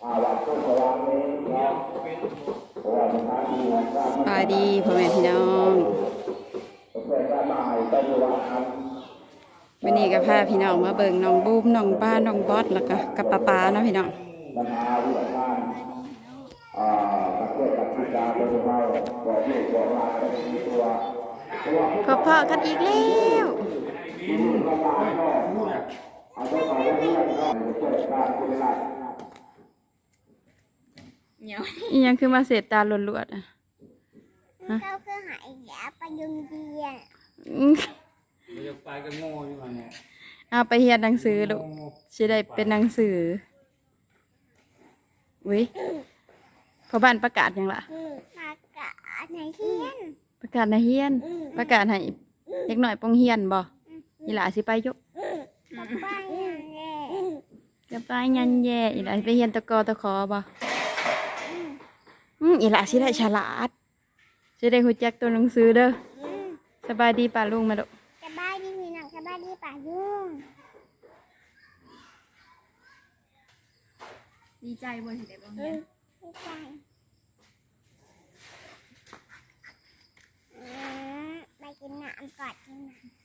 สบายดีพ่อแม่พี่น้องวันนี้ก็พาพี่น้องมาเบิ่งน้องบูมน้องบ้านน้องบอสแล้วก็กับป้าปาเนาะพี่น้องพบพ่อกันอีกแล้วอ หยังคือมาเสพตาลวดๆอะเขาคือหายยาไปยุงเยียนอื้อมันจะไปก็โง่อยู่มาเนี่ยเอาไปเรียนหนังสือลูกสิได้เป็นหนังสืออุ้ยพอบ้านประกาศยังล่ะ อืมมากะในเฮียนประกาศในะเฮียนประกาศให้เด็กหน่อยปองเฮียนบ่อีหล่าสิไปอยุกับบ้านนั่นแหละจะไปยันแย่อีหล่าสิไปเฮียนตะกอตะคอบ่ อืมอีหล่าสิได้ฉลาดสิได้ฮู้จักตัวหนังสือเด้ออืมสบายดีป่าลุงมาดกสบายดีพี่น้องสบายดีป่ายุ่งดีใจบ่สิได้บ่อืเฮียมนไม่ใช่อืมไปกินน้ำก่อนกินน้ำ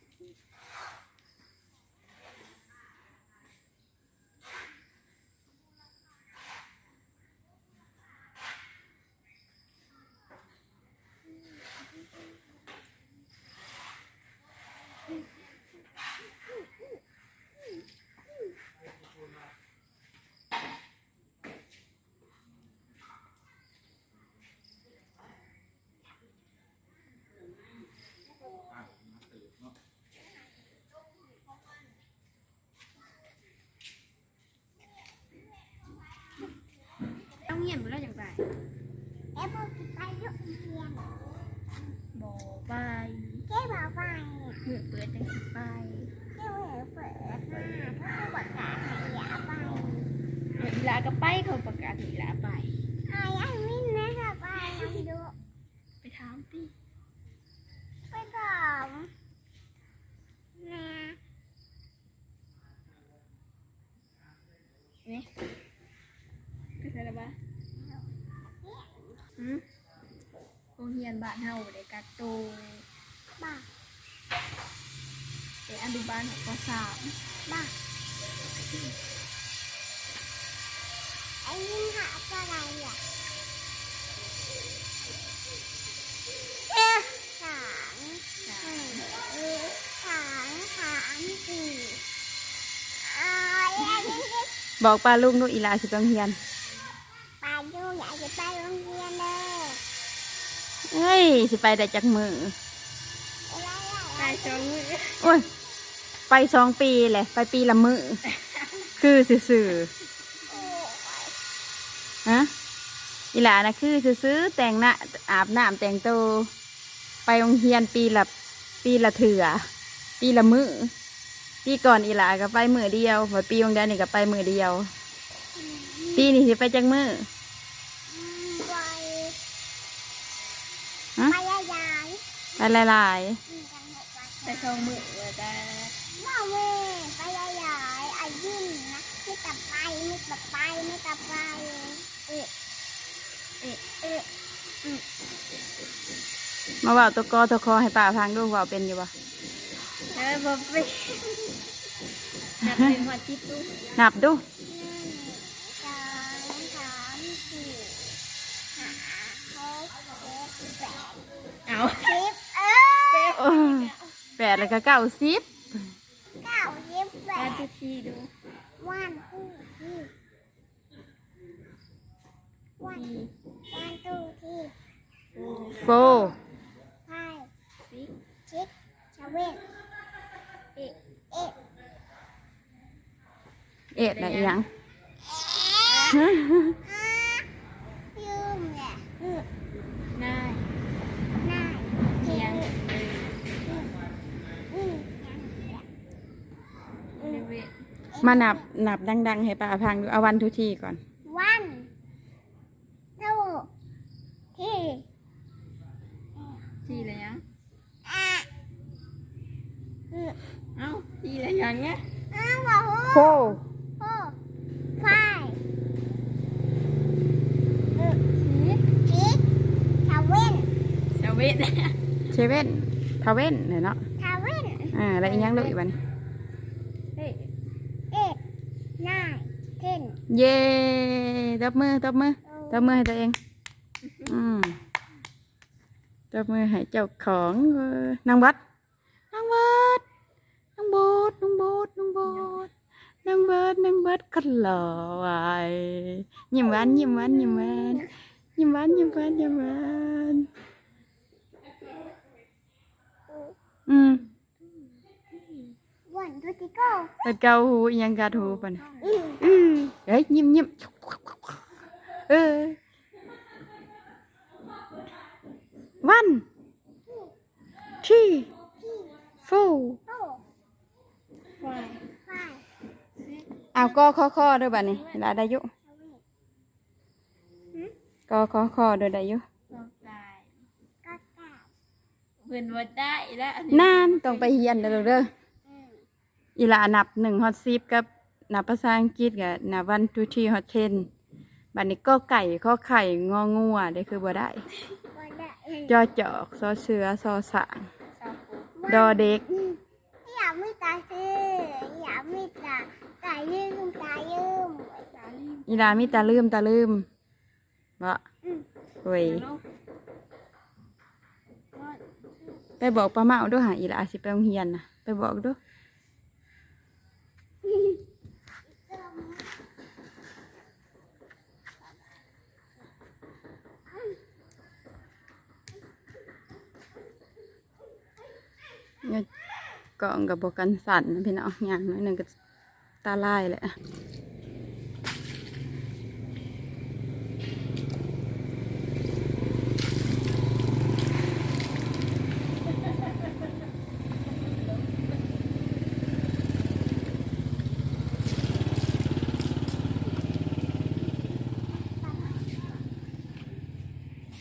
ต้องเฮียนบ่ได้จังได เอ๊ะพวกกินไปยุ่งเยียน บ่ไป เจ๊บอกไปเนี่ย มื้อเปิดจังสิไป เจ๊เหอเปิดมาถ้าบอกกาหายยาไป เอาอีหลา ก็ไปเขาประกาศให้อีหลาไปหายามินนะคะไปลองดูไปถามติไปก่อนนะนี่คือใส่ละบ่หืมโรงเรียนบ้านเฮาได้กักตัวบ้าเป็นอนุบาลของปสามบ้าไอ้ยิงหาอะไรอะเอ๊ะสามจ้ะหนึ่งเออสามสามสี่อ่าไอ้ยิงที่บอกป้าลุงดูอีหล่าสิไปโรงเฮียนปาดูอยากจะไปโรงเรียนเด้อเอ้ย สิไปได้จักมือ อะไรไปอะสองมื้อโอ้ย ไปสองปีแหละไปปีละมือ คือซื่อโอ้ยๆ ฮะอีหลานะคือซื่อแต่งหน้าอาบน้ำแต่งตัวไปโรงเรียนปีละปีละเถื่อ ปีละมือปีก่อนอีหลาก็ไปมือเดียวพอปีโรงเรียนนี่ก็ไปมือเดียว ปีนี้สิไปจักมือไปฮะไปยายไปหลายไปสองมื้อว่าจะว่าเว้ยไปยายอ้ยิ่งนะไม่ตับไปไม่ตับไปไม่ตับไปเอ๊ะเอ๊ะเอ๊ะ ๆ มาเว่าตัวกอตัวคอให้ป้าพังดูเว่าเป็นอยู่ปะเออบ่ไปนับเป็นฮอด10ตู้นับดูหนึ่งสองสามสี่ห้าหกเจ็ดแปดเอาสิบเออเออแปดแล้วก็เก้าสิบเก้าสิบแปมาดทุกทีดูวัน two three วันทีวัน two three โฟ five ซิก six seven เอ๊ะ eight เอ็ดอะไรอหยังอ่ายืมแหละอืมนายน่าเพียงอืมเออเวทมานับนับดัง ๆ ให้ป้าพังดูเอาวันทุกทีก่อน None nhé. Four. Four. Five. Six. Seven. Seven. Seven. Seven này nó. À, Seven. À lại nhang lụi bạn. Eight. Nine. Ten. Yeah. Tấp mưa, tấp mưa. Tấp mưa hay tụi em. Ừ. Tấp mưa hãy chào khỏng. Năng bắt. Năng bắt. ลยอีกวันเฮ้ยเอ็ดนายเทนเย่ตบมือตบมือตบมือให้ตัวเองอืมตบมือให้ เจ้าของเออนางวัดนางวัดนางโบดนางโบดนางโบดนางเบิดนางเบิดก็หล่อไว้ยิ้มหวานยิ้มหวานยิ้มหวานยิ้มหวานยิ้มหวานยิ้มหวานอืมวันทุติโก้เปิดเกาหูอิหยังกาทูปะนะอืมอือเฮ้ยยิ้มยิ้มเออวันที่ฟูโต้ควายไฟเอาก็ข้อข้อด้วยบ้านี่เวลาได้อยุทาเว่นก็ข้อข้อด้วยได้อยุก็ตายก็กาเป็นว่าได้แล้วอันานต้องไปเฮียนเด้อลูกเด้ออืมอีหลานับหนึ่งฮอตซิปกับนับภาษาอังกฤษกับนับวันทูทีฮอตเทนบัดนี้ก็ไก่ข้อไข่งองัวได้คือบ่ได้วันได้เอ็นจอจอกซอเสือซอสางสาวปูดอเด็ก อยากมีตาซื้ออยากมีตาตายืมตายืมสาวรีบอีหลามีตาลืมตาลืมบ่เว้ยไปบอกป้าเมาด้วยหาอีลาสิไปโรงเรียนนะไปบอกด้วย เนี่ย กล่องกับบกันสั่นนะพี่น้องอย่างน้อยหนึ่งก็ตาลายแหละ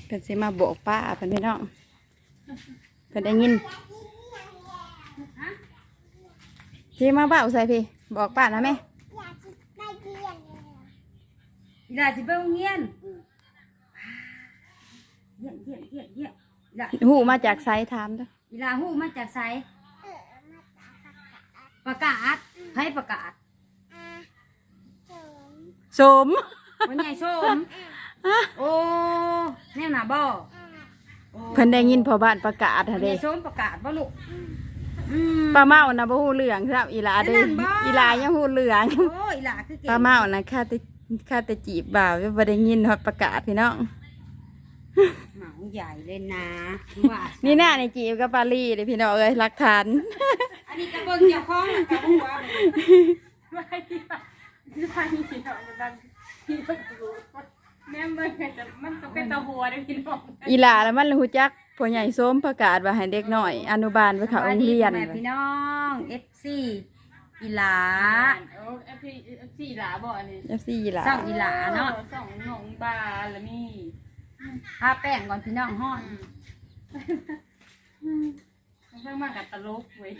เพิ่นสิมาบอกป้าเพิ่นพี่น้องเพิ่นได้ยิน พี่มาเบ้าใส่พี่ บอกป้านะแม่อยากจะได้เรียนเลยอีหลาสิไปโรงเรียนเยี่ยมเยี่ยมเยี่ยมเยี่ยมอีหลาหูมาจากไซถามเด้วยอีหลาหูมาจากไสเออมาตาปากกาประกาศให้ประกาศอาสมสม วันใหญ่ชม โอ้แน่หนาบ่อาโอ้เพิ่นได้ยินพอบ้านประกาศวัหะนใหเด้ญ่ชมประกาศบ่ลูก อืม ป้าเมานะบ่ฮู้เรื่องครับอีหลาเด้นั่นบ่ อีหลายังฮู้เรื่องโอ้อีหลาคือเก่งป้าเมานะค่าแต่ค่าแต่จีบบ่าวบ่ได้ยินฮอดประกาศพี่น้องหมาใหญ่เลยนะว่านี่หน้าในจีบกับปาลีเด้พี่น้องเอ้ยหลักฐาน อันนี้กระเบื้องเจ้าของน่ะกับหัวบ่ไม่ที่ว่าที่ว่านี่พี่น้องมันดังที่ว่าดูแม่เบิ่งแต่มันก็เป็นตะหัวได้อพี่น้องอีหลาแล้วมันรู้จัก ผู้ใหญ่โสมประกาศว่าให้เด็กน้อย อนุบาลไปเข้าโรงเรียน สวัสดีพ่อแม่พี่น้อง FC อีหลาโอ้เอฟพีเอฟซีหลาบ่อันนี้จังซี่อีหลาเศร้าอีหลาเนาะสองหนองบาละนี่ทาแป้งก่อนพี่น้องฮ้อนมันเพิ่งมากับตลกเว้ย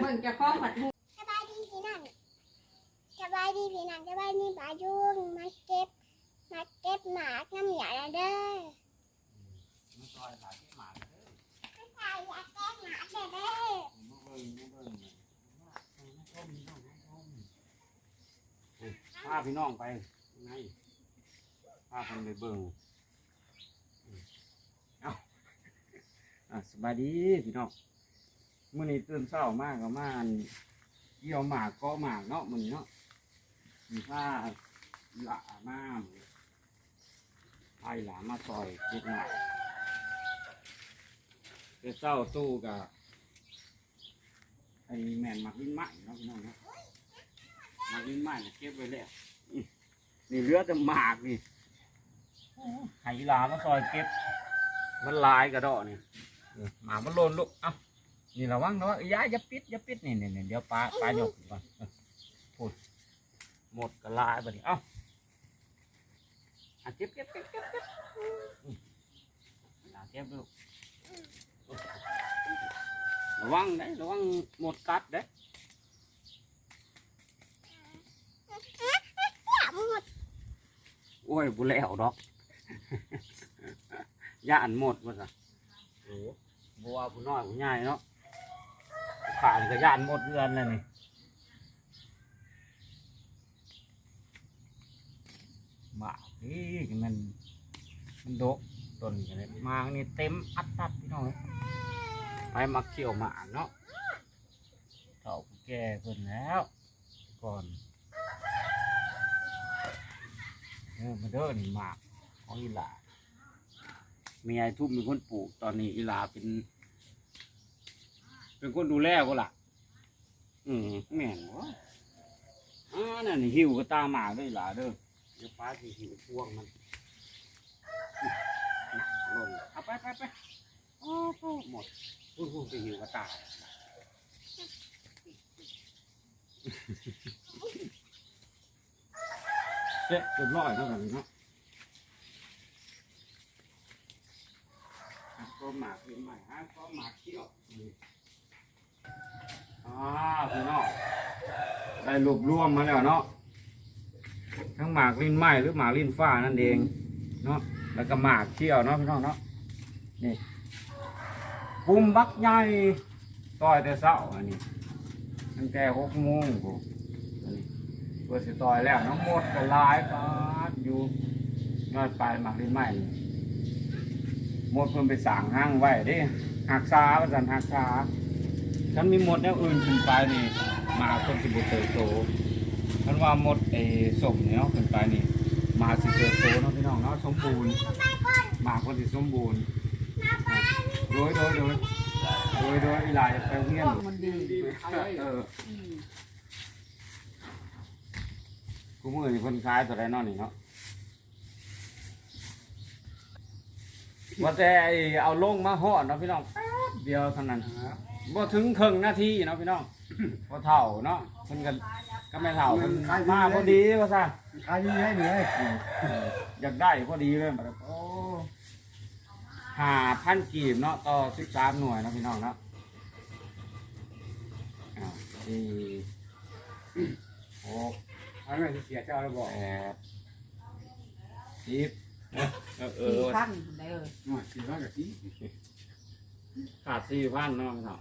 เบิ่งเจะคล้าของผัดหูสบายดีพี่นันสบายดีพี่นันสบายดีปายุงมาเก็บมาเก็บหมากน้ำหยาละเด้อไม่ใช่อยากแก้หมากเด้อเด้อ พี่น้องไปไงพาคนไปเบิ่งเอาอะสบายดีพี่น้องมื้อนี้ตื่นเช้ามากก็มาอันเกี่ยวหมากก็หมากเนาะมือนเนาะมีผ้าหลามาไผ่หลามาซอยเก็บหมากแต่เช้าตู้กับไอแม่นหมักลิ้นไหม้เนาะพี่น้องเนาะหมากินไหม้เนี่ยเก็บไว้แล้ว นี่เลือแต่หมากนี่ไหลามาซอยเก็บ มันลายกระดอกนี่หมามันโลนลูกเอ้านี่ระวังระวังอย่าอย่าปิดอย่าปิดนี่นี่เดี๋ยวปลาปลาหยกก่อนเออพูดหมดกระลายไปดิเอ้าอะเก็บเก็บเก็บเก็บเก็บเก็บลูกระวังได้ระวังหมดกัดเด้ อยากหมดโอ้ยบุแล้วดอก ย่านหมดว่าซะโอ้บัวผู้น้อยผู้ใหญ่เนาะขาดก็ย่านหมดเดือนเลยนี่บ้าพี่มันมันดกต้นกันเลยมางนี่เต็มอัดตัดพี่น้องเอ้ยไปมาเกี่ยวหมาเนาะเฒ่าแก่เพิ่นแล้ว ก่อน เออมาเด้อนี่หมากของอีหลาเมียทุ่มเป็นคนปลูกตอนนี้อีหลาเป็น เป็นคนดูแลก็ล่ะ อืมแม่นวะอ่านั่นนี่หิวก็ตามหมากด้วยอีหลาเด้อเดี๋ยวป้าสิหิวพวงมันน่ะลงเอาไปไปไปโอ้โหหมดพูดพูดไปหิวก็ตาย เอ๊ะเรียบร้อยเท่ากันเนาะอะก็หมากเป็นใหม่ฮะก็หมากเขี้ยวอ่าพี่น้องได้รวบรวมมาแล้วเนาะทั้งหมากลิ้นไหม้หรือหมากลิ้นฟ้านั่นเองเนาะแล้วก็หมากเขี้ยวเนาะพี่น้องเนาะนี่ปุ่มบักใหญ่ต่อยแต่เช้าอันนี้ตั้งแต่หกโมงกูอันนี้ พื่อสิต่อยแล้วน้องหมดก็หลายปาดอยู่ยอดปลายหมากลิ้นไหม้นี่หมดเพิ่นไปสั่งห้างไว้เดิหักษาว่าสันหักษาฉันมีหมดแนวอื่นขึ้นไปนี่หมาคนสิบุเติบโตฉันว่าหมดไอ้สมเนี่ยเนาะขึ้นไปนี่หมาสิเติบโตเนาะพี่น้องเนาะสมบูรณ์หมาคนสิสมบูรณ์โดยโดยโดยโดยโดยอีหลายจะไปโรงเรียนมันดีเออ กูมือนี่คนขายตัวใดเนอนนี่เนาะว่าแต่ไอ้เอาลงมาหอดเนาะพี่น้องแป๊บเดียวเท่านั้นบ่ถึงครึ่งนาทีเนาะพี่น้องพอเท่าเนาะเพิ่นกันก็ไม่เท่าเพิ่นมาพอดีว่าซะขายดีให้เหนื่อยอยากได้พอดีเลยบัดนี้โอ้หาพันกีบเนาะต่อสิบสามหน่วยเนาะพี่น้องเนาะอ้าวสี่หก อันนั้นเสียเจ้าแล้วบอกแปดสิบเออเอสี่อพันเด้อหน่อยสี่ร้อยกับสี่ขาดสี่พันเนาะพี่น้อง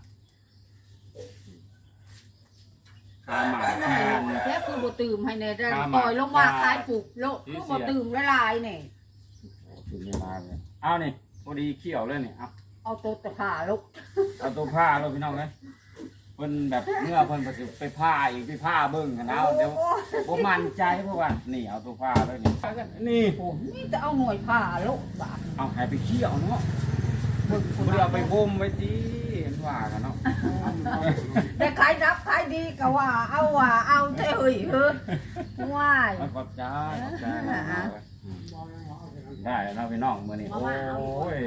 ขาหมาขา แค่คือบ่ตื่มให้เนี่ยได้ครับ ปล่อยลงมาขายปลูกโลกที่คือเสียบ่ตื่มละลายเนี่ยถึงเวลาเลยเอานี่พอดีเขี่ยวเลยนี่เอาเอาตัวตะขาลูกเอาตัวผ้าเลยพี่น้องเลย เพิ่นแบบเมื่อเพิ่นไปสิไปผ้าอีกไปผ้าเบิ่งกันเอาเดี๋ยวผมมั่นใจเพราะว่านี่เอาตัวผ้าเลยนี่นี่โอ้นี่จะเอาหน่วยผ่าลูกบาทเอาให้ไปเขี่ยวเนาะบ่ได้เอาไปบ่มไว้จีเห็นว่ากันเนาะแต่ขายรับขายดีก็ว่า เอาว่าเอาเจ้ยเฮ้ยเฮ้ยว้ายเอาขอบใจขอบใจได้แล้วเนาะพี่น้องมื้อนี้โอ้ย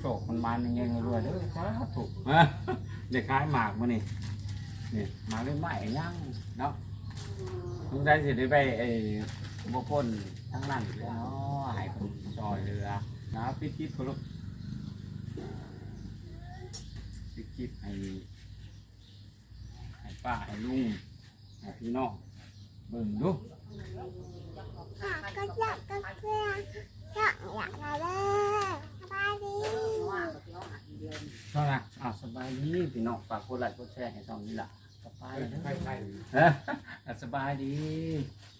โชคๆมันมันยังไงรวยๆเด้อสาธุฮะ เด็กขายหมากมื้อนี้นี่หมากได้ไหม้ยังเนาะสงสัยสิได้ไปไอ้บ่พ้นทั้งนั้นเลยเนาะให้คนซอยเรือนะปิดคลิปพุ่นลูกปิดคลิปให้ให้ป้าให้ลุงให้พี่น้องเบิ่งดู หากก็อยากก็เพื่อนอยากอยากมาเลยสบายดี เท่านั้นอ่า สบายดีพี่น้องฝากกดไลค์กดแชร์ให้ช่องนี้ล่ะสบายดีใช่ใช่เอ้ออะสบายดีส